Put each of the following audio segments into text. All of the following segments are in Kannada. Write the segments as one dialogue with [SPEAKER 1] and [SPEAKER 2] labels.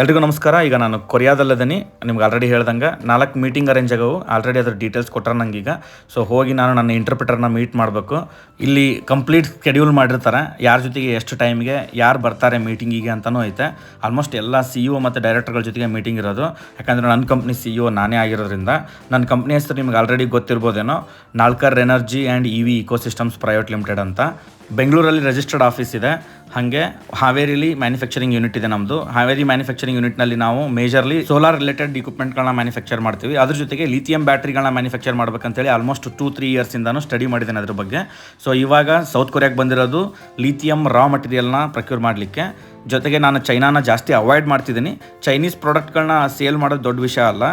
[SPEAKER 1] ಎಲ್ರಿಗೂ ನಮಸ್ಕಾರ. ಈಗ ನಾನು ಕೊರಿಯಾದಲ್ಲದೀನಿ. ನಿಮ್ಗೆ ಆಲ್ರೆಡಿ ಹೇಳ್ದಂಗೆ ನಾಲ್ಕು ಮೀಟಿಂಗ್ ಅರೇಂಜ್ ಆಗವು. ಆಲ್ರೆಡಿ ಅದ್ರ ಡೀಟೇಲ್ಸ್ ಕೊಟ್ಟರೆ ಈಗ ಸೊ ಹೋಗಿ ನಾನು ನನ್ನ ಇಂಟರ್ಪ್ರಿಟರ್ನ ಮೀಟ್ ಮಾಡಬೇಕು. ಇಲ್ಲಿ ಕಂಪ್ಲೀಟ್ ಸ್ಕೆಡ್ಯೂಲ್ ಮಾಡಿರ್ತಾರೆ. ಯಾರ ಜೊತೆಗೆ ಎಷ್ಟು ಟೈಮ್ಗೆ ಯಾರು ಬರ್ತಾರೆ ಮೀಟಿಂಗಿಗೆ ಅಂತಲೂ ಐತೆ. ಆಲ್ಮೋಸ್ಟ್ ಎಲ್ಲ ಸಿ ಇ ಮತ್ತು ಡೈರೆಕ್ಟರ್ಗಳ ಜೊತೆಗೆ ಮೀಟಿಂಗ್ ಇರೋದು. ಯಾಕಂದರೆ ನನ್ನ ಕಂಪ್ನಿ ಸಿ ಇ ನಾನೇ ಆಗಿರೋದ್ರಿಂದ. ನನ್ನ ಕಂಪ್ನಿ ಹೆಸರು ನಿಮ್ಗೆ already ಗೊತ್ತಿರ್ಬೋದೇನೋ. Nalkar energy and E V ecosystems private limited ಅಂತ. ಬೆಂಗಳೂರಲ್ಲಿ ರಿಜಿಸ್ಟರ್ಡ್ ಆಫೀಸ್ ಇದೆ. ಹಾಗೆ ಹಾವೇರಿಲಿ ಮ್ಯಾನುಫ್ಯಾಕ್ಚರಿಂಗ್ ಯೂನಿಟ್ ಇದೆ ನಮ್ಮದು ಹಾವೇರಿ ಮ್ಯಾನುಫ್ಯಾಕ್ಚರಿಂಗ್ ಯೂನಿಟ್ನಲ್ಲಿ ನಾವು ಮೇಜರ್ಲಿ ಸೋಲಾರ್ ರಿಲೇಟೆಡ್ ಇಕ್ವಿಪ್ಮೆಂಟ್ಗಳನ್ನ ಮ್ಯಾನುಫ್ಯಾಕ್ಚರ್ ಮಾಡ್ತೀವಿ. ಅದ್ರ ಜೊತೆಗೆ ಲಿಥಿಯಂ ಬ್ಯಾಟ್ರಿಗಳನ್ನ ಮ್ಯಾನುಫ್ಯಾಕ್ಚರ್ ಮಾಡ್ಬೇಕಂತೇಳಿ ಆಲ್ಮೋಸ್ಟ್ ಟೂ ತ್ರೀ ಇಯರ್ಸಿಂದನೂ ಸ್ಟಡಿ ಮಾಡಿದ್ದೇನೆ ಅದ್ರ ಬಗ್ಗೆ. ಸೊ ಇವಾಗ ಸೌತ್ ಕೊರಿಯಾಗೆ ಬಂದಿರೋದು ಲಿಥಿಯಂ ರಾ ಮಟೀರಿಯಲ್ನ ಪ್ರಕ್ಯೂರ್ ಮಾಡಲಿಕ್ಕೆ. ಜೊತೆಗೆ ನಾನು ಚೈನಾನ ಜಾಸ್ತಿ ಅವಾಯ್ಡ್ ಮಾಡ್ತಿದ್ದೀನಿ. ಚೈನೀಸ್ ಪ್ರಾಡಕ್ಟ್ಗಳನ್ನ ಸೇಲ್ ಮಾಡೋದು ದೊಡ್ಡ ವಿಷಯ ಅಲ್ಲ.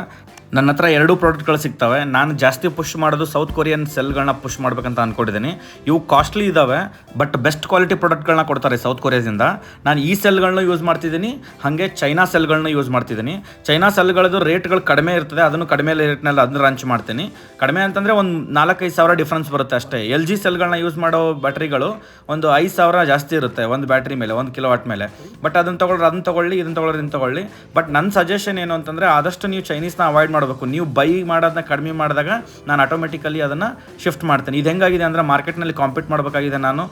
[SPEAKER 1] ನನ್ನ ಹತ್ರ ಎರಡು ಪ್ರಾಡಕ್ಟ್ಗಳು ಸಿಗ್ತವೆ. ನಾನು ಜಾಸ್ತಿ ಪುಷ್ ಮಾಡೋದು ಸೌತ್ ಕೊರಿಯನ್ ಸೆಲ್ಗಳನ್ನ ಪುಷ್ ಮಾಡ್ಬೇಕಂತ ಅಂದ್ಕೊಂಡಿದ್ದೀನಿ ಇವು ಕಾಸ್ಟ್ಲಿ ಇದ್ದಾವೆ ಬಟ್ ಬೆಸ್ಟ್ ಕ್ವಾಲಿಟಿ ಪ್ರಾಡಕ್ಟ್ಗಳನ್ನ ಕೊಡ್ತಾರೆ ಸೌತ್ ಕೊರಿಯಾದಿಂದ. ನಾನು ಈ ಸೆಲ್ಗಳನ್ನ ಯೂಸ್ ಮಾಡ್ತಿದ್ದೀನಿ, ಹಾಗೆ ಚೈನಾ ಸೆಲ್ಗಳನ್ನ ಯೂಸ್ ಮಾಡ್ತಿದ್ದೀನಿ. ಚೈನಾ ಸೆಲ್ಗಳದ್ದು ರೇಟ್ಗಳು ಕಡಿಮೆ ಇರ್ತದೆ, ಅದನ್ನು ಕಡಿಮೆ ರೇಟ್ನಲ್ಲಿ ಅದನ್ನ ರಂಚ್ ಮಾಡ್ತೀನಿ. ಕಡಿಮೆ ಅಂತಂದರೆ ಒಂದು ನಾಲ್ಕೈದು ಸಾವಿರ ಡಿಫ್ರೆನ್ಸ್ ಬರುತ್ತೆ ಅಷ್ಟೇ. ಎಲ್ ಜಿ ಸೆಲ್ಗಳನ್ನ ಯೂಸ್ ಮಾಡೋ ಬ್ಯಾಟ್ರಿಗಳು ಒಂದು ಐದು ಸಾವಿರ ಜಾಸ್ತಿ ಇರುತ್ತೆ, ಒಂದು ಬ್ಯಾಟ್ರಿ ಮೇಲೆ, ಒಂದು ಕಿಲೋ ವಾಟ್ ಮೇಲೆ. ಬಟ್ ಅದನ್ನು ತೊಗೊಳ್ರೆ, ಅದನ್ನ ತಗೊಳ್ಳಿ, ಇದನ್ನ ತಗೊಳ್ರಿ, ಇದನ್ನು ತಗೊಳ್ಳಿ. ಬಟ್ ನನ್ನ ಸಜೆಷನ್ ಏನು ಅಂತಂದರೆ ಆದಷ್ಟು ನೀವು ಚೈನೀಸ್ನ ಅವಾಯ್ಡ್ ಮಾಡಬೇಕು. ನೀವು ಬೈ ಮಾಡೋದನ್ನ ಕಡಿಮೆ ಮಾಡಿದಾಗ ನಾನು ಆಟೋಮೆಟಿಕಲಿ ಅದನ್ನು ಶಿಫ್ಟ್ ಮಾಡ್ತೇನೆ. ಇದು ಹೆಂಗಾಗಿದೆ ಅಂದರೆ ಮಾರ್ಕೆಟ್ನಲ್ಲಿ ಕಾಂಪೀಟ್ ಮಾಡಬೇಕಾಗಿದೆ ನಾನು.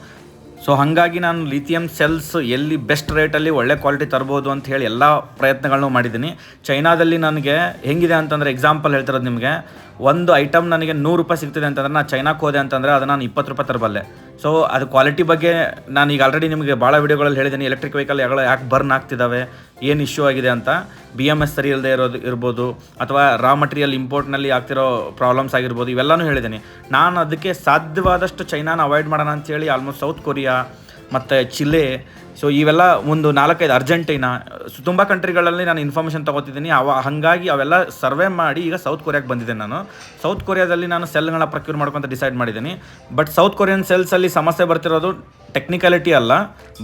[SPEAKER 1] ಸೊ ಹಾಗಾಗಿ ನಾನು ಲಿಥಿಯಂ ಸೆಲ್ಸ್ ಎಲ್ಲಿ ಬೆಸ್ಟ್ ರೇಟಲ್ಲಿ ಒಳ್ಳೆ ಕ್ವಾಲಿಟಿ ತರ್ಬೋದು ಅಂತ ಹೇಳಿ ಎಲ್ಲ ಪ್ರಯತ್ನಗಳನ್ನು ಮಾಡಿದ್ದೀನಿ. ಚೈನಾದಲ್ಲಿ ನನಗೆ ಹೆಂಗಿದೆ ಅಂತಂದರೆ ಎಕ್ಸಾಂಪಲ್ ಹೇಳ್ತಿರೋದು ನಿಮಗೆ. ಒಂದು ಐಟಮ್ ನನಗೆ ನೂರು ರೂಪಾಯಿ ಸಿಗ್ತದೆ ಅಂತಂದ್ರೆ ನಾನು ಚೈನಾಕ್ಕೆ ಹೋದೆ ಅಂತಂದರೆ ಅದನ್ನು ನಾನು ಇಪ್ಪತ್ತು ರೂಪಾಯಿ ತರಬಲ್ಲೆ. ಸೊ ಅದು ಕ್ವಾಲಿಟಿ ಬಗ್ಗೆ ನಾನು ಈಗ ಆಲ್ರೆಡಿ ನಿಮಗೆ ಭಾಳ ವಿಡಿಯೋಗಳಲ್ಲಿ ಹೇಳಿದ್ದೀನಿ ಎಲೆಕ್ಟ್ರಿಕ್ ವೆಹಿಕಲ್ ಯಾಗಳು ಯಾಕೆ ಬರ್ನ್ ಆಗ್ತಿದ್ದಾವೆ ಏನು ಇಶ್ಯೂ ಆಗಿದೆ ಅಂತ. ಬಿ ಎಂ ಎಸ್ ಸರಿ ಇಲ್ಲದೆ ಇರೋದು ಇರ್ಬೋದು, ಅಥವಾ ರಾ ಮಟೀರಿಯಲ್ ಇಂಪೋರ್ಟ್ನಲ್ಲಿ ಆಗ್ತಿರೋ ಪ್ರಾಬ್ಲಮ್ಸ್ ಆಗಿರ್ಬೋದು, ಇವೆಲ್ಲನೂ ಹೇಳಿದ್ದೀನಿ ನಾನು ಅದಕ್ಕೆ ಸಾಧ್ಯವಾದಷ್ಟು ಚೈನಾನ ಅವಾಯ್ಡ್ ಮಾಡೋಣ ಅಂತೇಳಿ ಆಲ್ಮೋಸ್ಟ್ ಸೌತ್ ಕೊರಿಯಾ ಮತ್ತು ಚಿಲೆ ಸೊ ಇವೆಲ್ಲ ಒಂದು ನಾಲ್ಕೈದು ಅರ್ಜೆಂಟೈನಾ ತುಂಬ ಕಂಟ್ರಿಗಳಲ್ಲಿ ನಾನು ಇನ್ಫಾರ್ಮೇಷನ್ ತೊಗೋತಿದ್ದೀನಿ. ಅವ, ಹಾಗಾಗಿ ಅವೆಲ್ಲ ಸರ್ವೆ ಮಾಡಿ ಈಗ ಸೌತ್ ಕೊರಿಯಾಗೆ ಬಂದಿದ್ದೆ ನಾನು. ಸೌತ್ ಕೊರಿಯಾದಲ್ಲಿ ನಾನು ಸೆಲ್ಗಳನ್ನ ಪ್ರಕ್ಯೂರ್ ಮಾಡ್ಕೊಂತ ಡಿಸೈಡ್ ಮಾಡಿದ್ದೀನಿ. ಬಟ್ ಸೌತ್ ಕೊರಿಯನ್ ಸೆಲ್ಸಲ್ಲಿ ಸಮಸ್ಯೆ ಬರ್ತಿರೋದು ಟೆಕ್ನಿಕಾಲಿಟಿ ಅಲ್ಲ.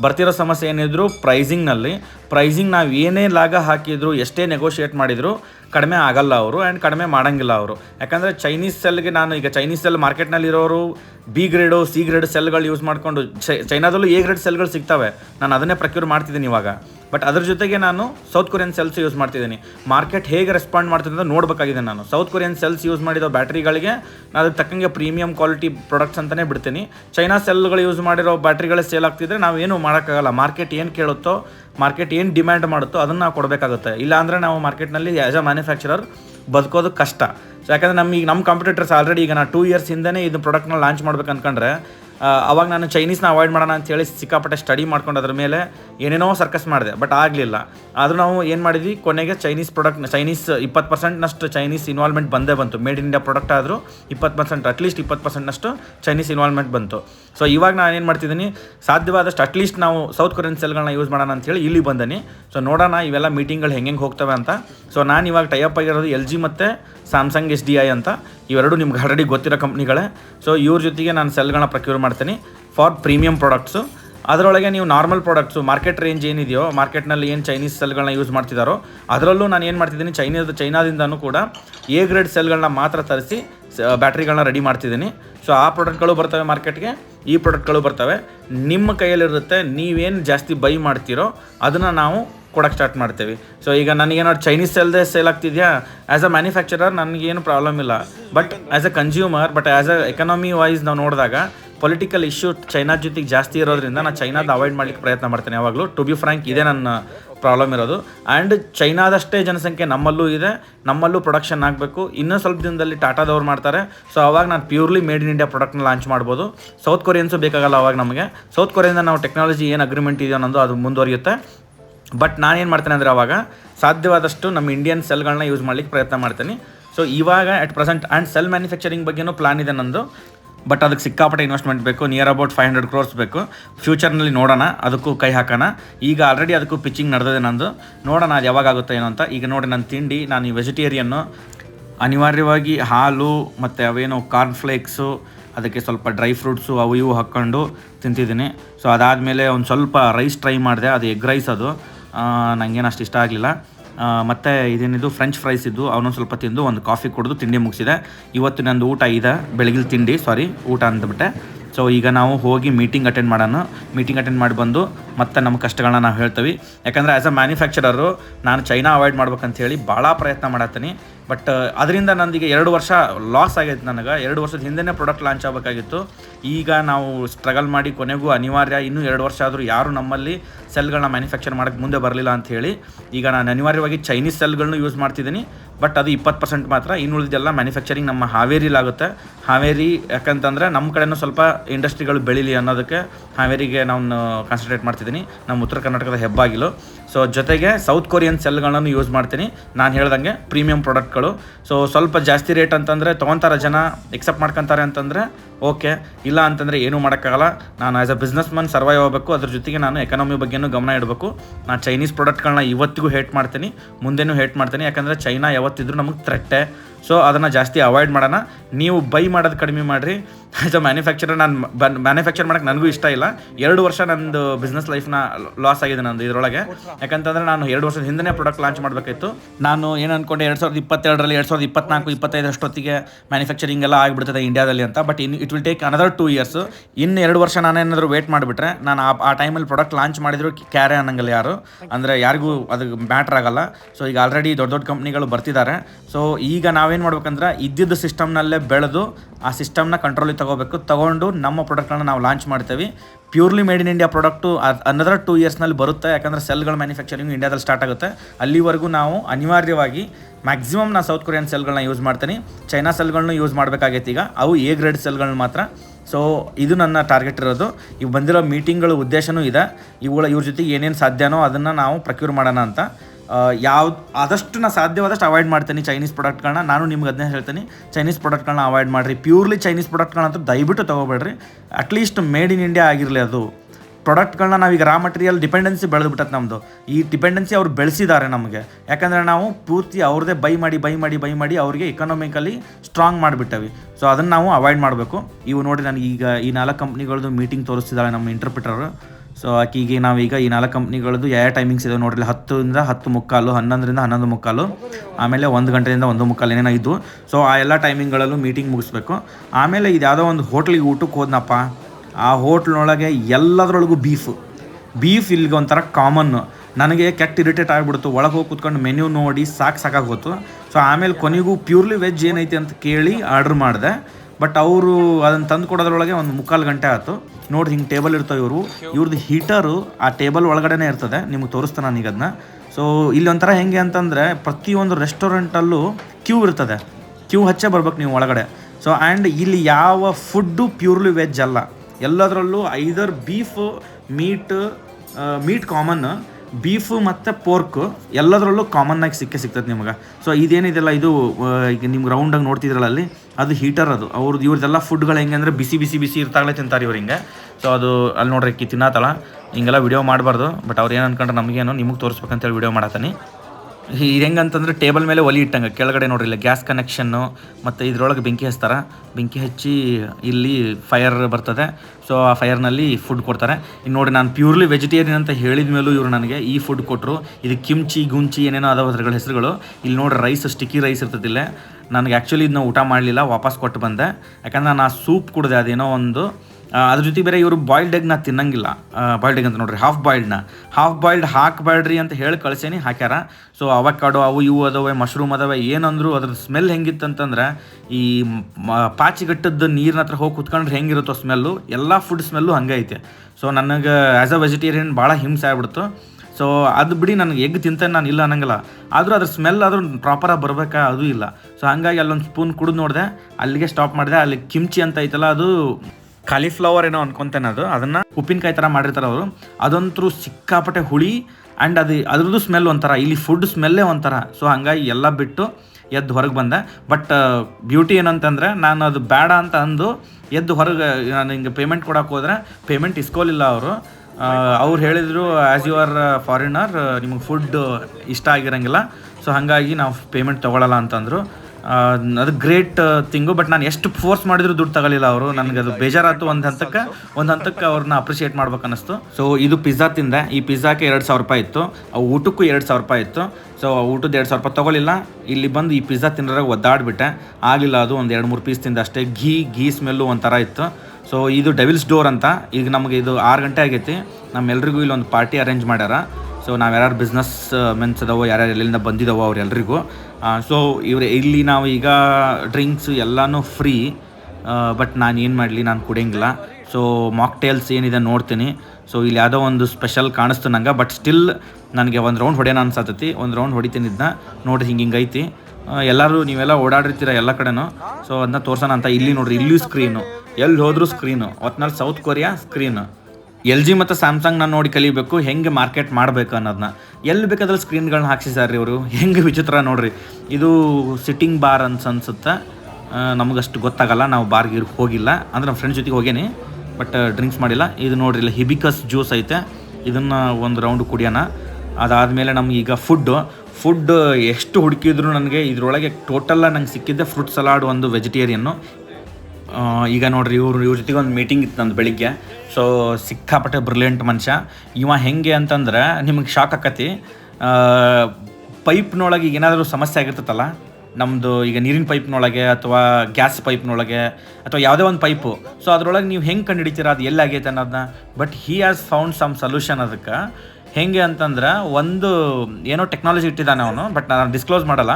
[SPEAKER 1] ಬರ್ತಿರೋ ಸಮಸ್ಯೆ ಏನಿದ್ರು ಪ್ರೈಸಿಂಗ್ನಲ್ಲಿ. ಪ್ರೈಸಿಂಗ್ ನಾವು ಏನೇ ಲಾಗ ಹಾಕಿದ್ರು, ಎಷ್ಟೇ ನೆಗೋಷಿಯೇಟ್ ಮಾಡಿದ್ರು, ಕಡಿಮೆ ಆಗಲ್ಲ ಅವರು ಆ್ಯಂಡ್ ಕಡಿಮೆ ಮಾಡೋಂಗಿಲ್ಲ ಅವರು. ಯಾಕಂದರೆ ಚೈನೀಸ್ ಸೆಲ್ಗೆ ನಾನು ಈಗ ಚೈನೀಸ್ ಸೆಲ್ ಮಾರ್ಕೆಟ್ನಲ್ಲಿರೋರು ಬಿ ಗ್ರೇಡು ಸಿ ಗ್ರೇಡ್ ಸೆಲ್ಗಳು ಯೂಸ್ ಮಾಡಿಕೊಂಡು ಚೈನಾದಲ್ಲೂ ಎ ಗ್ರೇಡ್ ಸೆಲ್ಗಳು ಸಿಗ್ತವೆ. ನಾನು ಅದನ್ನೇ ಪ್ರಕ್ಯೂರ್ ಮಾಡ್ತಿದ್ದೀನಿ ಇವಾಗ. ಬಟ್ ಅದ್ರ ಜೊತೆಗೆ ನಾನು ಸೌತ್ ಕೊರಿಯನ್ ಸೆಲ್ಸ್ ಯೂಸ್ ಮಾಡ್ತಿದ್ದೀನಿ. ಮಾರ್ಕೆಟ್ ಹೇಗೆ ರೆಸ್ಪಾಂಡ್ ಮಾಡ್ತಿದೆ ಅಂತ ನೋಡಬೇಕಾಗಿದೆ ನಾನು. ಸೌತ್ ಕೊರಿಯನ್ ಸೆಲ್ಸ್ ಯೂಸ್ ಮಾಡಿರೋ ಬ್ಯಾಟ್ರಿಗಳಿಗೆ ನಾನು ಅದಕ್ಕೆ ತಕ್ಕಂಗೆ ಪ್ರೀಮಿಯಂ ಕ್ವಾಲಿಟಿ ಪ್ರಾಡಕ್ಟ್ಸ್ ಅಂತಲೇ ಬಿಡ್ತೀನಿ. ಚೈನಾ ಸೆಲ್ಗಳು ಯೂಸ್ ಮಾಡಿರೋ ಬ್ಯಾಟ್ರಿಗಳೇ ಸೇಲ್ ಆಗ್ತಿದ್ರೆ ನಾವು ಏನು ಮಾಡೋಕ್ಕಾಗಲ್ಲ. ಮಾರ್ಕೆಟ್ ಏನು ಕೇಳುತ್ತೋ ಮಾರ್ಕೆಟ್ ಏನು ಡಿಮ್ಯಾಂಡ್ ಮಾಡುತ್ತೋ ಅದನ್ನು ನಾವು ಕೊಡಬೇಕಾಗುತ್ತೆ. ಇಲ್ಲಾಂದರೆ ನಾವು ಮಾರ್ಕೆಟ್ನಲ್ಲಿ ಆ್ಯಸ್ ಅ ಮ್ಯಾನುಫ್ಯಾಕ್ಚರರ್ ಬದುಕೋದು ಕಷ್ಟ. ಸೊ ಯಾಕಂದರೆ ನಮಗೆ ನಮ್ಮ ಕಾಂಪಿಟೇಟರ್ಸ್ ಆಲ್ರೆಡಿ ಈಗ ನಾನು ಟೂ ಇಯರ್ಸ್ ಹಿಂದೆ ಇದು ಪ್ರಾಡಕ್ಟ್ನ ಲಾಂಚ್ ಮಾಡ್ಬೇಕು ಅಂದ್ಕೊಂಡ್ರೆ ಅವಾಗ ನಾನು ಚೈನೀಸ್ನ ಅವಾಯ್ಡ್ ಮಾಡೋಣ ಅಂತೇಳಿ ಸಿಕ್ಕಾಪಟ್ಟೆ ಸ್ಟಡಿ ಮಾಡ್ಕೊಂಡು ಅದ್ರ ಮೇಲೆ ಏನೇನೋ ಸರ್ಕಸ್ ಮಾಡಿದೆ ಬಟ್ ಆಗಲಿಲ್ಲ. ಆದರೂ ನಾವು ಏನು ಮಾಡಿದ್ವಿ? ಕೊನೆಗೆ ಚೈನೀಸ್ ಪ್ರಾಡಕ್ಟ್ ಚೈನೀಸ್ ಇಪ್ಪತ್ತು ಪರ್ಸೆಂಟ್ನಷ್ಟು ಚೈನೀಸ್ ಇನ್ವಾಲ್ವ್ಮೆಂಟ್ ಬಂದೇ ಬಂತು. ಮೇಡ್ ಇನ್ ಇಂಡಿಯಾ ಪ್ರಾಡಕ್ಟ್ ಆದರೂ ಇಪ್ಪತ್ತು ಪರ್ಸೆಂಟ್ ಅಟ್ಲೀಸ್ಟ್ ಇಪ್ಪತ್ತು ಪರ್ಸೆಂಟ್ನಷ್ಟು ಚೈನೀಸ್ ಇನ್ವಾಲ್ವ್ಮೆಂಟ್ ಬಂತು. ಸೊ ಇವಾಗ ನಾನು ಏನು ಮಾಡ್ತಿದ್ದೀನಿ? ಸಾಧ್ಯವಾದಷ್ಟು ಅಟ್ಲೀಸ್ಟ್ ನಾವು ಸೌತ್ ಕೊರಿಯನ್ ಸೆಲ್ಗಳನ್ನ ಯೂಸ್ ಮಾಡೋಣ ಅಂತೇಳಿ ಇಲ್ಲಿ ಬಂದೀನಿ. ಸೊ ನೋಡೋಣ ಇವೆಲ್ಲ ಮೀಟಿಂಗ್ಗಳು ಹೆಂಗೆ ಹೆಂಗೆ ಹೋಗ್ತವೆ ಅಂತ. ಸೊ ನಾನು ಇವಾಗ ಟೈಅಪ್ ಆಗಿರೋದು ಎಲ್ ಜಿ ಮತ್ತು ಸ್ಯಾಮ್ಸಂಗ್ ಎಸ್ ಡಿ ಐ ಅಂತ. ಇವೆರಡು ನಿಮ್ಗೆ ಆಲ್ರೆಡಿ ಗೊತ್ತಿರೋ ಕಂಪ್ನಿಗಳೇ ಸೊ ಇವ್ರ ಜೊತೆಗೆ ನಾನು ಸೆಲ್ಗಳನ್ನ ಪ್ರಕ್ಯೂರ್ ಮಾಡ್ತೀನಿ ಫಾರ್ ಪ್ರೀಮಿಯಂ ಪ್ರಾಡಕ್ಟ್ಸು ಅದರೊಳಗೆ ನೀವು ನಾರ್ಮಲ್ ಪ್ರಾಡಕ್ಟ್ಸು ಮಾರ್ಕೆಟ್ ರೇಂಜ್ ಏನಿದೆಯೋ ಮಾರ್ಕೆಟ್ನಲ್ಲಿ ಏನು ಚೈನೀಸ್ ಸೆಲ್ಗಳನ್ನ ಯೂಸ್ ಮಾಡ್ತಿದ್ದಾರೋ ಅದರಲ್ಲೂ ನಾನು ಏನು ಮಾಡ್ತಿದ್ದೀನಿ ಚೈನೀಸ್ ಚೈನಾದಿಂದನೂ ಕೂಡ ಎ ಗ್ರೇಡ್ ಸೆಲ್ಗಳನ್ನ ಮಾತ್ರ ತರಿಸಿ ಬ್ಯಾಟ್ರಿಗಳನ್ನ ರೆಡಿ ಮಾಡ್ತಿದ್ದೀನಿ. ಸೊ, ಆ ಪ್ರಾಡಕ್ಟ್ಗಳು ಬರ್ತವೆ ಮಾರ್ಕೆಟ್ಗೆ, ಈ ಪ್ರಾಡಕ್ಟ್ಗಳು ಬರ್ತವೆ. ನಿಮ್ಮ ಕೈಯಲ್ಲಿರುತ್ತೆ, ನೀವೇನು ಜಾಸ್ತಿ ಬೈ ಮಾಡ್ತೀರೋ ಅದನ್ನು ನಾವು ಕೊಡೋಕ್ಕೆ ಸ್ಟಾರ್ಟ್ ಮಾಡ್ತೀವಿ. ಸೊ, ಈಗ ನನಗೇನಾದ್ರು ಚೈನೀಸ್ ಸೆಲ್ದೇ ಸೇಲ್ ಆಗ್ತಿದೆಯಾ? ಆ್ಯಸ್ ಅ ಮ್ಯಾನುಫ್ಯಾಕ್ಚರರ್ ನನಗೇನು ಪ್ರಾಬ್ಲಮ್ ಇಲ್ಲ. But as a consumer but as a economy wise ನಾವು ನೋಡಿದಾಗ ಪೊಲಿಟಿಕಲ್ ಇಶ್ಯೂ ಚೈನಾ ಜೊತೆಗೆ ಜಾಸ್ತಿ ಇರೋದ್ರಿಂದ ನಾನು ಚೈನಾದ ಅವಾಯ್ಡ್ ಮಾಡ್ಲಿಕ್ಕೆ ಪ್ರಯತ್ನ ಮಾಡ್ತೇನೆ ಯಾವಾಗಲೂ. ಟು ಬಿ ಫ್ರ್ಯಾಂಕ್ ಇದೇ ನನ್ನ ಪ್ರಾಬ್ಲಮ್ ಇರೋದು. ಆ್ಯಂಡ್ ಚೈನಾದಷ್ಟೇ ಜನಸಂಖ್ಯೆ ನಮ್ಮಲ್ಲೂ ಇದೆ, ನಮ್ಮಲ್ಲೂ ಪ್ರೊಡಕ್ಷನ್ ಆಗಬೇಕು. ಇನ್ನೂ ಸ್ವಲ್ಪ ದಿನದಲ್ಲಿ ಟಾಟಾದವ್ರು ಮಾಡ್ತಾರೆ. ಸೊ ಅವಾಗ ನಾನು ಪ್ಯೂರ್ಲಿ ಮೇಡ್ ಇನ್ ಇಂಡಿಯಾ ಪ್ರಾಡಕ್ಟ್ನ ಲಾಂಚ್ ಮಾಡ್ಬೋದು. ಸೌತ್ ಕೊರಿಯನ್ಸು ಬೇಕಾಗಲ್ಲ ಅವಾಗ ನಮಗೆ. ಸೌತ್ ಕೊರಿಯಿಂದ ನಾವು ಟೆಕ್ನಾಲಜಿ ಏನು ಅಗ್ರಿಮೆಂಟ್ ಇದೆಯೋ ಅನ್ನೋದು ಅದು ಮುಂದುವರಿಯುತ್ತೆ. ಬಟ್ ನಾನೇನು ಮಾಡ್ತೇನೆ ಅಂದರೆ ಅವಾಗ ಸಾಧ್ಯವಾದಷ್ಟು ನಮ್ಮ ಇಂಡಿಯನ್ ಸೆಲ್ಗಳನ್ನ ಯೂಸ್ ಮಾಡ್ಲಿಕ್ಕೆ ಪ್ರಯತ್ನ ಮಾಡ್ತೀನಿ. ಸೊ ಇವಾಗ at present and cell manufacturing ಬಗ್ಗೆನೂ ಪ್ಲಾನ್ ಇದೆ ನಂದು. ಬಟ್ ಅದಕ್ಕೆ ಸಿಕ್ಕಾಪಟ್ಟೆ ಇನ್ವೆಸ್ಟ್ಮೆಂಟ್ ಬೇಕು. Near about five hundred crores ಬೇಕು. ಫ್ಯೂಚರ್ನಲ್ಲಿ ನೋಡೋಣ, ಅದಕ್ಕೂ ಕೈ ಹಾಕೋಣ. ಈಗ ಆಲ್ರೆಡಿ ಅದಕ್ಕೂ ಪಿಚ್ಚಿಂಗ್ ನಡೆದಿದೆ ನಂದು. ನೋಡೋಣ ಅದು ಯಾವಾಗ ಆಗುತ್ತೆ ಏನೋ ಅಂತ. ಈಗ ನೋಡಿ ನಾನು ತಿಂಡಿ, ನಾನು ಈ ವೆಜಿಟೇರಿಯನ್ನು ಅನಿವಾರ್ಯವಾಗಿ ಹಾಲು ಮತ್ತು ಅವೇನು ಕಾರ್ನ್ಫ್ಲೇಕ್ಸು ಅದಕ್ಕೆ ಸ್ವಲ್ಪ ಡ್ರೈ ಫ್ರೂಟ್ಸು ಅವು ಇವು ಹಾಕ್ಕೊಂಡು ತಿಂತಿದ್ದೀನಿ. ಸೊ ಅದಾದಮೇಲೆ ಒಂದು ಸ್ವಲ್ಪ ರೈಸ್ ಟ್ರೈ ಮಾಡಿದೆ. ಅದು ಎಗ್ ರೈಸ್ ಅದು. ನನಗೇನು ಅಷ್ಟು ಇಷ್ಟ ಆಗಲಿಲ್ಲ. ಮತ್ತು ಇದೇನಿದು ಫ್ರೆಂಚ್ ಫ್ರೈಸ್ ಇದ್ದು, ಅವನೊಂದು ಸ್ವಲ್ಪ ತಿಂದು ಒಂದು ಕಾಫಿ ಕುಡಿದು ತಿಂಡಿ ಮುಗಿಸಿದೆ. ಇವತ್ತು ನಂದು ಊಟ ಇದೆ ಬೆಳಗಿನ ತಿಂಡಿ ಸಾರಿ ಊಟ ಅಂದ್ಬಿಟ್ಟೆ. ಸೊ ಈಗ ನಾವು ಹೋಗಿ ಮೀಟಿಂಗ್ ಅಟೆಂಡ್ ಮಾಡೋಣ. ಮೀಟಿಂಗ್ ಅಟೆಂಡ್ ಮಾಡಿ ಬಂದು ಮತ್ತೆ ನಮ್ಮ ಕಷ್ಟಗಳನ್ನ ನಾವು ಹೇಳ್ತೀವಿ. ಯಾಕಂದರೆ ಆ್ಯಸ್ ಅ ಮ್ಯಾನುಫ್ಯಾಕ್ಚರರು ನಾನು ಚೈನಾ ಅವಾಯ್ಡ್ ಮಾಡ್ಬೇಕಂತ ಹೇಳಿ ಭಾಳ ಪ್ರಯತ್ನ ಮಾಡತ್ತೀನಿ. ಬಟ್ ಅದರಿಂದ ನನಗೆ ಎರಡು ವರ್ಷ ಲಾಸ್ ಆಗೈತೆ ನನಗೆ. ಎರಡು ವರ್ಷದ ಹಿಂದೆನೇ ಪ್ರಾಡಕ್ಟ್ ಲಾಂಚ್ ಆಗಬೇಕಾಗಿತ್ತು. ಈಗ ನಾವು ಸ್ಟ್ರಗಲ್ ಮಾಡಿ ಕೊನೆಗೂ ಅನಿವಾರ್ಯ ಇನ್ನೂ ಎರಡು ವರ್ಷ ಆದರೂ ಯಾರು ನಮ್ಮಲ್ಲಿ ಸೆಲ್ಗಳನ್ನ ಮ್ಯಾನುಫ್ಯಾಕ್ಚರ್ ಮಾಡೋಕ್ಕೆ ಮುಂದೆ ಬರಲಿಲ್ಲ ಅಂತ ಹೇಳಿ ಈಗ ನಾನು ಅನಿವಾರ್ಯವಾಗಿ ಚೈನೀಸ್ ಸೆಲ್ಗಳನ್ನೂ ಯೂಸ್ ಮಾಡ್ತಿದ್ದೀನಿ. ಬಟ್ ಅದು ಇಪ್ಪತ್ತು ಪರ್ಸೆಂಟ್ ಮಾತ್ರ. ಇನ್ನುಳಿದೆಲ್ಲ ಮ್ಯಾನುಫ್ಯಾಕ್ಚರಿಂಗ್ ನಮ್ಮ ಹಾವೇರಿಲಾಗುತ್ತೆ. ಹಾವೇರಿ ಯಾಕಂತಂದರೆ ನಮ್ಮ ಕಡೆನೂ ಸ್ವಲ್ಪ ಇಂಡಸ್ಟ್ರಿಗಳು ಬೆಳೀಲಿ ಅನ್ನೋದಕ್ಕೆ ಹಾವೇರಿಗೆ ನಾನು ಕಾನ್ಸಂಟ್ರೇಟ್ ಮಾಡ್ತಿದ್ದೀನಿ. ನಮ್ಮ ಉತ್ತರ ಕರ್ನಾಟಕದ ಹೆಬ್ಬಾಗಿಲು. ಸೊ ಜೊತೆಗೆ ಸೌತ್ ಕೊರಿಯನ್ ಸೆಲ್ಗಳನ್ನು ಯೂಸ್ ಮಾಡ್ತೀನಿ. ನಾನು ಹೇಳ್ದಂಗೆ ಪ್ರೀಮಿಯಂ ಪ್ರಾಡಕ್ಟ್ಗಳು ಸೊ ಸ್ವಲ್ಪ ಜಾಸ್ತಿ ರೇಟ್ ಅಂತಂದರೆ ತೊಗೊತಾರೆ ಜನ ಎಕ್ಸೆಪ್ಟ್ ಮಾಡ್ಕೊತಾರೆ ಅಂತಂದರೆ ಓಕೆ ಇಲ್ಲ ಅಂತಂದರೆ ಏನೂ ಮಾಡೋಕ್ಕಾಗಲ್ಲ. ನಾನು as a businessman survive ಆಗಬೇಕು. ಅದ್ರ ಜೊತೆಗೆ ನಾನು ಎಕನಾಮಿ ಬಗ್ಗೆನೂ ಗಮನ ಇಡಬೇಕು. ನಾನು ಚೈನೀಸ್ ಪ್ರಾಡಕ್ಟ್ಗಳನ್ನ ಇವತ್ತಿಗೂ ಹೇಟ್ ಮಾಡ್ತೀನಿ. ಮುಂದೆನೂ ಹೇಟ್ ಮಾಡ್ತೀನಿ. ಯಾಕಂದರೆ ಚೈನಾ ಯಾವತ್ತಿದ್ರೂ ನಮಗೆ ಥ್ರೆಟ್ಟೆ ಸೊ ಅದನ್ನು ಜಾಸ್ತಿ ಅವಾಯ್ಡ್ ಮಾಡೋಣ. ನೀವು ಬೈ ಮಾಡೋದು ಕಡಿಮೆ ಮಾಡಿರಿ. ಆ್ಯಸ್ ಅ ಮ್ಯಾನುಫ್ಯಾಕ್ಚರ್ ನಾನು ಬನ್ ಮ್ಯಾನುಫ್ಯಾಕ್ಚರ್ ಮಾಡೋಕ್ಕೆ ನನಗೂ ಇಷ್ಟ ಇಲ್ಲ. ಎರಡು ವರ್ಷ ನಂದು ಬಿಸ್ನೆಸ್ ಲೈಫ್ನ ಲಾಸ್ ಆಗಿದೆ ನಂದು ಇದರೊಳಗೆ. ಯಾಕಂತಂದ್ರೆ ನಾನು ಎರಡು ವರ್ಷದ ಹಿಂದೆ ಪ್ರಾಡಕ್ಟ್ ಲಾಂಚ್ ಮಾಡಬೇಕಿತ್ತು ನಾನು ಏನು ಅನ್ಕೊಂಡೆ ಎರಡು ಸಾವಿರದ ಇಪ್ಪತ್ತೆರಡರಲ್ಲಿ ಎರಡು ಸಾವಿರದ ಇಪ್ಪತ್ನಾಲ್ಕು ಇಪ್ಪತ್ತೈದಷ್ಟೊತ್ತಿಗೆ ಮ್ಯಾನುಫ್ಯಾಕ್ಚರಿಂಗ್ ಎಲ್ಲ ಆಗಿಬಿಡ್ತದೆ ಇಂಡಿಯಾದಲ್ಲಿ ಅಂತ. But in it will take another two years ಇನ್ನು ಎರಡು ವರ್ಷ ನಾನೇನಾದರೂ ವೇಟ್ ಮಾಡಿಬಿಟ್ರೆ ನಾನು ಆ ಆ ಟೈಮಲ್ಲಿ ಪ್ರಾಡಕ್ಟ್ ಲಾಂಚ್ ಮಾಡಿದ್ರು ಕ್ಯಾರೆ ಅನ್ನಂಗಿಲ್ಲ ಯಾರು? ಅಂದರೆ ಯಾರಿಗೂ ಅದು ಮ್ಯಾಟ್ರ್ ಆಗಲ್ಲ. ಸೊ ಈಗ ಆಲ್ರೆಡಿ ದೊಡ್ಡ ದೊಡ್ಡ ಕಂಪ್ನಿಗಳು ಬರ್ತಿದ್ದಾರೆ. ಸೊ ಈಗ ನಾವೇನು ಮಾಡ್ಬೇಕಂದ್ರೆ ಇದ್ದಿದ್ದ ಸಿಸ್ಟಮ್ನಲ್ಲೇ ಬೆಳೆದು ಆ ಸಿಸ್ಟಮ್ನ ಕಂಟ್ರೋಲಿಗೆ ತಗೋಬೇಕು. ತಗೊಂಡು ನಮ್ಮ ಪ್ರಾಡಕ್ಟ್ಗಳನ್ನ ನಾವು ಲಾಂಚ್ ಮಾಡ್ತೀವಿ. Purely made in India product another two ಇಯರ್ಸ್ನಲ್ಲಿ ಬರುತ್ತೆ. ಯಾಕಂದರೆ ಸೆಲ್ಗಳ ಮ್ಯಾನುಫ್ಯಾಕ್ಚರಿಂಗ್ ಇಂಡಿಯಾದಲ್ಲಿ ಸ್ಟಾರ್ಟ್ ಆಗುತ್ತೆ. ಅಲ್ಲಿವರೆಗೂ ನಾವು ಅನಿವಾರ್ಯವಾಗಿ ಮ್ಯಾಕ್ಸಿಮಮ್ ನಾನು ಸೌತ್ ಕೊರಿಯನ್ ಸೆಲ್ಗಳನ್ನ ಯೂಸ್ ಮಾಡ್ತೀನಿ. ಚೈನಾ ಸೆಲ್ಗಳನ್ನೂ ಯೂಸ್ ಮಾಡಬೇಕಾಗೈತೆ ಈಗ. ಅವು ಎ ಗ್ರೇಡ್ ಸೆಲ್ಗಳನ್ನ ಮಾತ್ರ. ಸೊ ಇದು ನನ್ನ ಟಾರ್ಗೆಟ್ ಇರೋದು. ಇವು ಬಂದಿರೋ ಮೀಟಿಂಗ್ಗಳ ಉದ್ದೇಶನೂ ಇದೆ. ಇವುಗಳ ಇವ್ರ ಜೊತೆಗೆ ಏನೇನು ಸಾಧ್ಯನೋ ಅದನ್ನು ನಾವು ಪ್ರಕ್ಯೂರ್ ಮಾಡೋಣ ಅಂತ. ಯಾವ್ದು ಆದಷ್ಟು ನಾನು ಸಾಧ್ಯವಾದಷ್ಟು ಅವಾಯ್ಡ್ ಮಾಡ್ತೀನಿ ಚೈನೀಸ್ ಪ್ರಾಡಕ್ಟ್ಗಳನ್ನ ನಾನು ನಿಮ್ಗೆ ಅದನ್ನೇ ಹೇಳ್ತೀನಿ. ಚೈನೀಸ್ ಪ್ರಾಡಕ್ಟ್ಗಳನ್ನ ಅವಾಯ್ಡ್ ಮಾಡಿರಿ. ಪ್ಯೂರ್ಲಿ ಚೈನೀಸ್ ಪ್ರಾಡಕ್ಟ್ಗಳಂತೂ ದಯವಿಟ್ಟು ತೊಗೋಬೇಡ್ರಿ. At least made in India ಆಗಿರಲಿ ಅದು. ಪ್ರಾಡಕ್ಟ್ಗಳನ್ನ ನಾವೀಗ ರಾ ಮಟೀರಿಯಲ್ ಡಿಪೆಂಡೆನ್ಸಿ ಬೆಳೆದ್ಬಿಟ್ಟತ್ತೆ ನಮ್ಮದು ಈ ಡಿಪೆಂಡೆನ್ಸಿ ಅವ್ರು ಬೆಳೆಸಿದ್ದಾರೆ ನಮಗೆ. ಯಾಕಂದರೆ ನಾವು ಪೂರ್ತಿ ಅವ್ರದ್ದೇ ಬೈ ಮಾಡಿ ಬೈ ಮಾಡಿ ಬೈ ಮಾಡಿ ಅವರಿಗೆ ಇಕನಾಮಿಕಲಿ ಸ್ಟ್ರಾಂಗ್ ಮಾಡಿಬಿಟ್ಟವಿ. ಸೊ ಅದನ್ನು ನಾವು ಅವಾಯ್ಡ್ ಮಾಡಬೇಕು. ಇವು ನೋಡಿ ನನಗೆ ಈಗ ಈ ನಾಲ್ಕು ಕಂಪ್ನಿಗಳದ್ದು ಮೀಟಿಂಗ್ ತೋರಿಸ್ತಿದ್ದಾಳೆ ನಮ್ಮ ಇಂಟರ್ಪ್ರಿಟರ್ ಸೊ ಆಕಿಗೆ ನಾವೀಗ ಈ ನಾಲ್ಕು ಕಂಪ್ನಿಗಳದ್ದು ಯಾವ ಟೈಮಿಂಗ್ಸ್ ಇದೆ ನೋಡ್ರಿ. ಹತ್ತರಿಂದ ಹತ್ತು ಮುಕ್ಕಾಲು, ಹನ್ನೊಂದರಿಂದ ಹನ್ನೊಂದು ಮುಕ್ಕಾಲು, ಆಮೇಲೆ ಒಂದು ಗಂಟೆಯಿಂದ ಒಂದು ಮುಕ್ಕಾಲು ಏನೇನೋ ಇದ್ದು ಸೊ ಆ ಎಲ್ಲ ಟೈಮಿಂಗ್ಗಳಲ್ಲೂ ಮೀಟಿಂಗ್ ಮುಗಿಸ್ಬೇಕು. ಆಮೇಲೆ ಇದು ಯಾವುದೋ ಒಂದು ಹೋಟ್ಲಿಗೆ ಊಟಕ್ಕೆ ಹೋದ್ನಪ್ಪ. ಆ ಹೋಟ್ಲ್ನೊಳಗೆ ಎಲ್ಲದರೊಳಗೂ ಬೀಫ್ ಬೀಫ್ ಇಲ್ಲಿಗೆ ಒಂಥರ ಕಾಮನ್ನು ನನಗೆ ಕೆಟ್ಟ ಇರಿಟೇಟ್ ಆಗಿಬಿಡ್ತು. ಒಳಗೆ ಹೋಗಿ ಕುತ್ಕೊಂಡು ಮೆನ್ಯೂ ನೋಡಿ ಸಾಕು ಸಾಕಾಗೋತು ಸೊ ಆಮೇಲೆ ಕೊನೆಗೂ ಪ್ಯೂರ್ಲಿ ವೆಜ್ ಏನೈತೆ ಅಂತ ಕೇಳಿ ಆರ್ಡ್ರ್ ಮಾಡಿದೆ. ಬಟ್ ಅವರು ಅದನ್ನು ತಂದು ಕೊಡೋದ್ರೊಳಗೆ ಒಂದು ಮುಕ್ಕಾಲು ಗಂಟೆ ಆಯ್ತು. ನೋಡಿ ಹಿಂಗೆ ಟೇಬಲ್ ಇರ್ತಾವೆ ಇವರು. ಇವ್ರದ್ದು ಹೀಟರು ಆ ಟೇಬಲ್ ಒಳಗಡೆನೇ ಇರ್ತದೆ. ನಿಮಗೆ ತೋರಿಸ್ತಾನೆ ಈಗ ಅದನ್ನ ಸೊ ಇಲ್ಲಿ ಒಂಥರ ಹೆಂಗೆ ಅಂತಂದರೆ ಪ್ರತಿಯೊಂದು ರೆಸ್ಟೋರೆಂಟಲ್ಲೂ ಕ್ಯೂ ಇರ್ತದೆ. ಕ್ಯೂ ಹಚ್ಚೇ ಬರ್ಬೇಕು ನೀವು ಒಳಗಡೆ. ಸೊ ಆ್ಯಂಡ್ ಇಲ್ಲಿ ಯಾವ ಫುಡ್ಡು ಪ್ಯೂರ್ಲಿ ವೆಜ್ ಅಲ್ಲ. ಎಲ್ಲದರಲ್ಲೂ either beef meat meat common beef ಮತ್ತು ಪೋರ್ಕು ಎಲ್ಲದರಲ್ಲೂ ಕಾಮನ್ನಾಗಿ ಸಿಕ್ಕೇ ಸಿಗ್ತದೆ ನಿಮಗೆ. ಸೊ ಇದೇನಿದೆಲ್ಲ ಇದು ಈಗ ನಿಮ್ಗೆ ರೌಂಡಾಗಿ ನೋಡ್ತಿದ್ರಲ್ಲ ಅಲ್ಲಿ, ಅದು ಹೀಟರ್ ಅದು. ಅವ್ರದ್ದು ಇವ್ರದ್ದೆಲ್ಲ ಫುಡ್ಗಳು ಹೆಂಗೆ ಅಂದರೆ ಬಿಸಿ ಬಿಸಿ ಬಿಸಿ ಇರ್ತಾಗಲೇ ತಿಂತಾರೆ ಇವ್ರು ಹಿಂಗೆ. ಸೊ ಅದು ಅಲ್ಲಿ ನೋಡ್ರಿ ಕಿ ತಿನ್ನತ್ತಲ್ಲ ಹಿಂಗೆಲ್ಲ ವಿಡಿಯೋ ಮಾಡಬಾರ್ದು. ಬಟ್ ಅವ್ರು ಏನು ಅನ್ಕೊಂಡ್ರೆ ನಮಗೇನು, ನಿಮಗೆ ತೋರಿಸ್ಬೇಕಂತೇಳಿ ವಿಡಿಯೋ ಮಾಡತ್ತೀನಿ ಇದು ಹೆಂಗಂತಂದ್ರೆ ಟೇಬಲ್ ಮೇಲೆ ಒಲಿ ಇಟ್ಟಂಗೆ. ಕೆಳಗಡೆ ನೋಡ್ರಿ ಇಲ್ಲ ಗ್ಯಾಸ್ ಕನೆಕ್ಷನ್ನು ಮತ್ತು ಇದ್ರೊಳಗೆ ಬೆಂಕಿ ಹಚ್ತಾರೆ. ಬೆಂಕಿ ಹಚ್ಚಿ ಇಲ್ಲಿ ಫೈರ್ ಬರ್ತದೆ. ಸೊ, ಆ ಫೈರ್ನಲ್ಲಿ ಫುಡ್ ಕೊಡ್ತಾರೆ. ಇನ್ನು ನೋಡಿ ನಾನು ಪ್ಯೂರ್ಲಿ ವೆಜಿಟೇರಿಯನ್ ಅಂತ ಹೇಳಿದ ಮೇಲೂ ಇವರು ನನಗೆ ಈ ಫುಡ್ ಕೊಟ್ಟರು ಇದು ಕಿಮ್ಚಿ, ಗುಂಚಿ ಏನೇನೋ ಅದಾವ ಅದ್ರಗಳ ಹೆಸರುಗಳು. ಇಲ್ಲಿ ನೋಡಿ ರೈಸ್ ಸ್ಟಿಕ್ಕಿ ರೈಸ್ ಇರ್ತದಿಲ್ಲ ನನಗೆ ಆ್ಯಕ್ಚುಲಿ ಇದನ್ನ ಊಟ ಮಾಡಲಿಲ್ಲ, ವಾಪಸ್ ಕೊಟ್ಟು ಬಂದೆ. ಯಾಕಂದ್ರೆ ನಾನು ಸೂಪ್ ಕುಡಿದೆ ಅದೇನೋ ಒಂದು ಅದ್ರ ಜೊತೆ ಬೇರೆ ಇವರು ಬಾಯ್ಲ್ಡ್ ಎಗ್ನ ತಿನ್ನಂಗಿಲ್ಲ. ಬಾಯ್ಲ್ಡ್ ಎಗ್ ಅಂತ ನೋಡ್ರಿ ಹಾಫ್ ಬಾಯ್ಲ್ಡ್ನ ಹಾಫ್ ಬಾಯ್ಲ್ಡ್ ಹಾಕಬೇಡ್ರಿ ಅಂತ ಹೇಳಿ ಕಳಿಸೇನಿ, ಹಾಕ್ಯಾರ. ಸೊ ಅವಕ್ಕಾಡು ಅವು ಇವು ಅದಾವೆ ಮಶ್ರೂಮ್ ಅದಾವೆ, ಏನಂದ್ರು ಅದ್ರ ಸ್ಮೆಲ್ ಹೆಂಗಿತ್ತಂತಂದ್ರೆ ಈ ಪಾಚಿಗಟ್ಟದ ನೀರಿನ ಹತ್ರ ಹೋಗಿ ಕುತ್ಕೊಂಡ್ರೆ ಹೆಂಗಿರುತ್ತೋ ಸ್ಮೆಲ್ಲು ಎಲ್ಲ ಫುಡ್ ಸ್ಮೆಲ್ಲು ಹಂಗೈತೆ ಐತೆ. ಸೊ ನನಗೆ ಆ್ಯಸ್ ಅ ವೆಜಿಟೇರಿಯನ್ ಭಾಳ ಹಿಂಸೆ ಆಗ್ಬಿಡ್ತು. ಸೊ ಅದು ಬಿಡಿ ನನಗೆ ಎಗ್ ತಿಂತೇನೆ ನಾನು ಇಲ್ಲ ಅನ್ನಂಗಿಲ್ಲ. ಆದರೂ ಅದ್ರ ಸ್ಮೆಲ್ ಆದ್ರೂ ಪ್ರಾಪರಾಗಿ ಬರ್ಬೇಕಾ ಅದು ಇಲ್ಲ. ಸೊ ಹಂಗಾಗಿ ಅಲ್ಲೊಂದು ಸ್ಪೂನ್ ಕುಡಿದು ನೋಡಿದೆ, ಅಲ್ಲಿಗೆ ಸ್ಟಾಪ್ ಮಾಡಿದೆ, ಅಲ್ಲಿ ಕಿಮ್ಚಿ ಅಂತ ಐತಲ್ಲ ಅದು ಕಾಲಿಫ್ಲವರ್ ಏನೋ ಅನ್ಕೊಂತೇನೆ ಅದು. ಅದನ್ನು ಉಪ್ಪಿನಕಾಯಿ ಥರ ಮಾಡಿರ್ತಾರೆ ಅವರು. ಅದಂತೂ ಸಿಕ್ಕಾಪಟ್ಟೆ ಹುಳಿ ಆ್ಯಂಡ್ ಅದು ಅದ್ರದ್ದು ಸ್ಮೆಲ್ ಒಂಥರ, ಇಲ್ಲಿ ಫುಡ್ ಸ್ಮೆಲ್ಲೇ ಒಂಥರ. ಸೊ ಹಂಗಾಗಿ ಎಲ್ಲ ಬಿಟ್ಟು ಎದ್ದು ಹೊರಗೆ ಬಂದೆ. ಬಟ್ ಬ್ಯೂಟಿ ಏನಂತಂದರೆ ನಾನು ಅದು ಬೇಡ ಅಂತ ಅಂದು ಎದ್ದು ಹೊರಗೆ, ನಾನು ಹಿಂಗೆ ಪೇಮೆಂಟ್ ಕೊಡೋಕೆ ಹೋದ್ರೆ ಪೇಮೆಂಟ್ ಇಸ್ಕೊಲಿಲ್ಲ ಅವರು. ಅವ್ರು ಹೇಳಿದರು ಆ್ಯಸ್ ಯು ಆರ್ ಫಾರಿನರ್ ನಿಮಗೆ ಫುಡ್ ಇಷ್ಟ ಆಗಿರಂಗಿಲ್ಲ. ಸೊ ಹಾಗಾಗಿ ನಾವು ಪೇಮೆಂಟ್ ತೊಗೊಳಲ್ಲ ಅಂತಂದರು. ಅದು ಗ್ರೇಟ್ ಥಿಂಗು ಬಟ್ ನಾನು ಎಷ್ಟು ಫೋರ್ಸ್ ಮಾಡಿದ್ರು ದುಡ್ಡು ತಗೊಳ್ಳಿಲ್ಲ ಅವರು. ನನಗೆ ಅದು ಬೇಜಾರಾಯ್ತು ಒಂದು ಹಂತಕ್ಕೆ. ಒಂದು ಹಂತಕ್ಕೆ ಅವ್ರನ್ನ ಅಪ್ರಿಷಿಯೇಟ್ ಮಾಡ್ಬೇಕು ಅನ್ನಿಸ್ತು ಸೊ ಇದು ಪಿಜ್ಜಾ ತಿಂದೆ. ಈ ಪಿಜ್ಜಾಕ್ಕೆ ಎರಡು ಸಾವಿರ ರೂಪಾಯಿ ಇತ್ತು. ಆ ಊಟಕ್ಕೂ ಎರಡು ಸಾವಿರ ರೂಪಾಯಿ ಇತ್ತು. ಸೊ ಊಟದ ಎರಡು ಸಾವಿರ ರೂಪಾಯಿ ತೊಗೊಳಿಲ್ಲ ಇಲ್ಲಿ ಬಂದು ಈ ಪಿಜ್ಜಾ ತಿನ್ನೋರಾಗ ಒದ್ದಾಡ್ಬಿಟ್ಟೆ. ಆಗಲಿಲ್ಲ ಅದು, ಒಂದು ಎರಡು ಮೂರು ಪೀಸ್ ತಿಂದ ಅಷ್ಟೇ. ಘೀ ಘೀ ಸ್ಮೆಲ್ಲು ಒಂಥರ ಇತ್ತು. ಸೊ ಇದು ಡೆವಿಲ್ಸ್ ಡೋರ್ ಅಂತ. ಈಗ ನಮಗೆ ಇದು ಆರು ಗಂಟೆ ಆಗೈತಿ. ನಮ್ಮೆಲ್ರಿಗೂ ಇಲ್ಲಿ ಒಂದು ಪಾರ್ಟಿ ಅರೇಂಜ್ ಮಾಡ್ಯಾರ. ಸೊ ನಾವು ಯಾರ್ಯಾರು ಬಿಸ್ನೆಸ್ ಮೆನ್ಸ್ ಅದಾವೋ, ಯಾರ್ಯಾರು ಎಲ್ಲಿಂದ ಬಂದಿದ್ದಾವೋ ಅವ್ರೆಲ್ರಿಗೂ. ಸೊ ಇವರು, ಇಲ್ಲಿ ನಾವು ಈಗ ಡ್ರಿಂಕ್ಸ್ ಎಲ್ಲನೂ ಫ್ರೀ ಬಟ್ ನಾನು ಏನು ಮಾಡಲಿ, ನಾನು ಕುಡಿಯಂಗಿಲ್ಲ. ಸೊ ಮಾಕ್ಟೇಲ್ಸ್ ಏನಿದೆ ನೋಡ್ತೀನಿ. ಸೊ ಇಲ್ಲಿ ಯಾವುದೋ ಒಂದು ಸ್ಪೆಷಲ್ ಕಾಣಿಸ್ತು ನಂಗೆ ಬಟ್ ಸ್ಟಿಲ್ ನನಗೆ ಒಂದು ರೌಂಡ್ ಹೊಡೆಯೋಣ ಅನ್ಸತ್ತೈತಿ ಒಂದು ರೌಂಡ್ ಹೊಡಿತೀನಿ ಇದನ್ನ ನೋಡಿ ಹಿಂಗೆ ಹಿಂಗೆ ಐತಿ. ಎಲ್ಲರೂ ನೀವೆಲ್ಲ ಓಡಾಡಿರ್ತೀರ ಎಲ್ಲ ಕಡೆನೂ? ಸೊ ಅದನ್ನ ತೋರ್ಸೋಣ ಅಂತ ಇಲ್ಲಿ ನೋಡ್ರಿ, ಇಲ್ಲೂ ಸ್ಕ್ರೀನು ಎಲ್ಲಿ ಹೋದರೂ ಸ್ಕ್ರೀನು ಒಟ್ನಲ್ಲಿ south Korea screen L G ಮತ್ತು ಸ್ಯಾಮ್ಸಂಗ್ನ ನೋಡಿ ಕಲಿಬೇಕು, ಹೆಂಗೆ ಮಾರ್ಕೆಟ್ ಮಾಡಬೇಕು ಅನ್ನೋದನ್ನ ಎಲ್ಲಿ ಬೇಕಾದ್ರೆ ಸ್ಕ್ರೀನ್ಗಳನ್ನ ಹಾಕ್ಸಿದ್ದಾರೆ ಇವರು ಹೆಂಗೆ ವಿಚಿತ್ರ ನೋಡ್ರಿ. ಇದು ಸಿಟ್ಟಿಂಗ್ ಬಾರ್ ಅನ್ಸ್ ಅನ್ಸುತ್ತೆ. ನಮಗಷ್ಟು ಗೊತ್ತಾಗಲ್ಲ, ನಾವು ಬಾರ್ಗೆ ಹೋಗಿಲ್ಲ. ಅಂದ್ರೆ ನಮ್ಮ ಫ್ರೆಂಡ್ಸ್ ಜೊತೆಗೆ ಹೋಗೇನಿ ಬಟ್ ಡ್ರಿಂಕ್ಸ್ ಮಾಡಿಲ್ಲ. ಇದು ನೋಡ್ರಿ, ಇಲ್ಲ ಹಿಬಿಕಸ್ ಜ್ಯೂಸ್ ಐತೆ. ಇದನ್ನು ಒಂದು ರೌಂಡ್ ಕುಡಿಯೋಣ. ಅದಾದಮೇಲೆ ನಮ್ಗೆ ಈಗ ಫುಡ್ಡು ಫುಡ್ ಎಷ್ಟು ಹುಡುಕಿದ್ರು ನನಗೆ ಇದರೊಳಗೆ ಟೋಟಲ್ಲ ನಂಗೆ ಸಿಕ್ಕಿದ್ದೆ ಫ್ರೂಟ್ ಸಲಾಡ್ ಒಂದು ವೆಜಿಟೇರಿಯನ್ನು ಈಗ ನೋಡ್ರಿ ಇವ್ರು, ಇವ್ರ ಜೊತೆಗೆ ಒಂದು ಮೀಟಿಂಗ್ ಇತ್ತು ನಂದು ಬೆಳಿಗ್ಗೆ. ಸೊ ಸಿಕ್ಕಾಪಟ್ಟೆ ಬ್ರಿಲಿಯಂಟ್ ಮನುಷ್ಯ. ಇವ ಹೆಂಗೆ ಅಂತಂದ್ರೆ ನಿಮಗೆ ಶಾಕ್ ಆಕತಿ. ಪೈಪ್ನೊಳಗೆ ಏನಾದರೂ ಸಮಸ್ಯೆ ಆಗಿರ್ತೈತಲ್ಲ ನಮ್ಮದು ಈಗ ನೀರಿನ ಪೈಪ್ನೊಳಗೆ ಅಥವಾ ಗ್ಯಾಸ್ ಪೈಪ್ನೊಳಗೆ ಅಥವಾ ಯಾವುದೇ ಒಂದು ಪೈಪು ಸೊ ಅದರೊಳಗೆ ನೀವು ಹೆಂಗೆ ಕಂಡುಹಿಡಿತೀರ, ಅದು ಎಲ್ಲಿ ಆಗೈತೆ ಅನ್ನೋದನ್ನ but he has found some solution ಅದಕ್ಕೆ. ಹೆಂಗೆ ಅಂತಂದ್ರೆ ಒಂದು, ಏನೋ ಟೆಕ್ನಾಲಜಿ ಇಟ್ಟಿದ್ದಾನೆ ಅವನು ಬಟ್ ನಾನು ಡಿಸ್ಕ್ಲೋಸ್ ಮಾಡಲ್ಲ.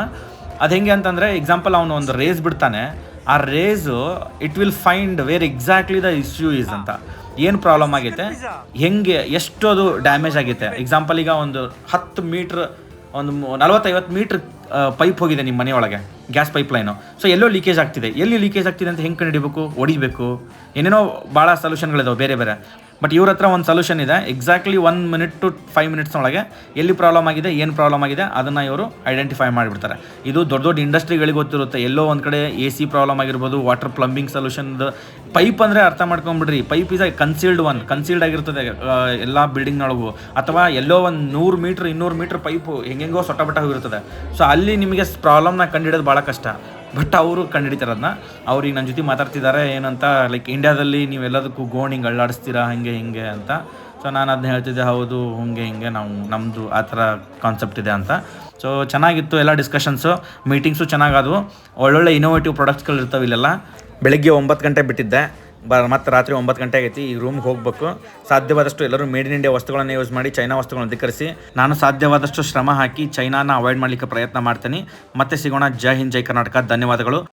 [SPEAKER 1] ಅದು ಹೆಂಗೆ ಅಂತಂದರೆ ಎಕ್ಸಾಂಪಲ್ ಅವನು ಒಂದು ರೇಸ್ ಬಿಡ್ತಾನೆ. ಆ rays it will find where exactly the issue is ಅಂತ. ಏನು ಪ್ರಾಬ್ಲಮ್ ಆಗೈತೆ? ಹೆಂಗೆ ಎಷ್ಟು ಅದು ಡ್ಯಾಮೇಜ್ ಆಗೈತೆ? ಎಕ್ಸಾಂಪಲ್ ಈಗ ಒಂದು ಹತ್ತು ಮೀಟ್ರ್ ಒಂದು ನಲವತ್ತೈವತ್ತು ಮೀಟ್ರ್ ಪೈಪ್ ಹೋಗಿದೆ ನಿಮ್ಮ ಮನೆಯೊಳಗೆ ಗ್ಯಾಸ್ ಪೈಪ್ ಲೈನು ಸೊ ಎಲ್ಲೋ ಲೀಕೇಜ್ ಆಗ್ತಿದೆ. ಎಲ್ಲಿ ಲೀಕೇಜ್ ಆಗ್ತಿದೆ ಅಂತ ಹೆಂಗೆ ಕಂಡುಹಿಡಿಬೇಕು? ಹೊಡಿಬೇಕು. ಏನೇನೋ ಭಾಳ ಸೊಲ್ಯೂಷನ್ಗಳಿದಾವೆ ಬೇರೆ ಬೇರೆ. ಬಟ್ ಇವ್ರ ಹತ್ರ ಒಂದು ಸೊಲ್ಯೂಷನ್ ಇದೆ. Exactly one minute to five minutes ಒಳಗೆ ಎಲ್ಲಿ ಪ್ರಾಬ್ಲಮ್ ಆಗಿದೆ, ಏನು ಪ್ರಾಬ್ಲಮ್ ಆಗಿದೆ, ಅದನ್ನು ಇವರು ಐಡೆಂಟಿಫೈ ಮಾಡಿಬಿಡ್ತಾರೆ. ಇದು ದೊಡ್ಡ ದೊಡ್ಡ ಇಂಡಸ್ಟ್ರಿಗಳಿಗೆ ಗೊತ್ತಿರುತ್ತೆ. ಎಲ್ಲೋ ಒಂದು ಕಡೆ ಎ ಸಿ ಪ್ರಾಬ್ಲಮ್ ಆಗಿರ್ಬೋದು ವಾಟರ್ ಪ್ಲಂಬಿಂಗ್ ಸೊಲ್ಯೂಷನ್ದು ಪೈಪ್ ಅಂದರೆ ಅರ್ಥ ಮಾಡ್ಕೊಂಬಿಡ್ರಿ. Pipe is concealed one concealed ಆಗಿರ್ತದೆ ಎಲ್ಲ ಬಿಲ್ಡಿಂಗ್ನೊಳಗು ಅಥವಾ ಎಲ್ಲೋ ಒಂದು ನೂರು ಮೀಟ್ರ್ ಇನ್ನೂರು ಮೀಟ್ರ್ ಪೈಪು ಹೆಂಗೆಂಗೋ ಸೊಟ್ಟ ಬಟ್ಟ ಹೋಗಿರ್ತದೆ. ಸೊ ಅಲ್ಲಿ ನಿಮಗೆ ಪ್ರಾಬ್ಲಮ್ನ ಕಂಡುಹಿಡೋದು ಭಾಳ ಕಷ್ಟ. ಬಟ್ ಅವರು ಕಂಡುಹಿಡಿತಾರೆ ಅದನ್ನ ಅವ್ರಿಗೆ ನನ್ನ ಜೊತೆ ಮಾತಾಡ್ತಿದ್ದಾರೆ ಏನಂತ ಲೈಕ್ ಇಂಡಿಯಾದಲ್ಲಿ ನೀವೆಲ್ಲದಕ್ಕೂ ಗೋಣ್ ಹಿಂಗೆ ಅಳ್ಳಾಡಿಸ್ತೀರಾ ಹಂಗೆ ಹಿಂಗೆ ಅಂತ. ಸೊ ನಾನು ಅದನ್ನ ಹೇಳ್ತಿದ್ದೆ, ಹೌದು, ಹಂಗೆ ಹಿಂಗೆ ನಾವು ನಮ್ಮದು ಆ ಥರ ಕಾನ್ಸೆಪ್ಟ್ ಇದೆ ಅಂತ. ಸೊ ಚೆನ್ನಾಗಿತ್ತು ಎಲ್ಲ ಡಿಸ್ಕಷನ್ಸು ಮೀಟಿಂಗ್ಸು ಚೆನ್ನಾಗಾದವು ಒಳ್ಳೊಳ್ಳೆ ಇನೋವೇಟಿವ್ ಪ್ರಾಡಕ್ಟ್ಸ್ಗಳು ಇರ್ತವೆ ಇಲ್ಲೆಲ್ಲ. ಬೆಳಗ್ಗೆ ಒಂಬತ್ತು ಗಂಟೆ ಬಿಟ್ಟಿದ್ದೆ. ಬ ಮತ್ತು ರಾತ್ರಿ ಒಂಬತ್ತು ಗಂಟೆ ಆಗೈತಿ, ಈ ರೂಮ್ಗೆ ಹೋಗಬೇಕು. ಸಾಧ್ಯವಾದಷ್ಟು ಎಲ್ಲರೂ ಮೇಡ್ ಇನ್ ಇಂಡಿಯಾ ವಸ್ತುಗಳನ್ನು ಯೂಸ್ ಮಾಡಿ ಚೈನಾ ವಸ್ತುಗಳನ್ನು ಧಿಕ್ಕರಿಸಿ ನಾನು ಸಾಧ್ಯವಾದಷ್ಟು ಶ್ರಮ ಹಾಕಿ ಚೈನಾನ ಅವಾಯ್ಡ್ ಮಾಡಲಿಕ್ಕೆ ಪ್ರಯತ್ನ ಮಾಡ್ತೀನಿ. ಮತ್ತೆ ಸಿಗೋಣ. ಜೈ ಹಿಂದ್, ಜೈ ಕರ್ನಾಟಕ. ಧನ್ಯವಾದಗಳು.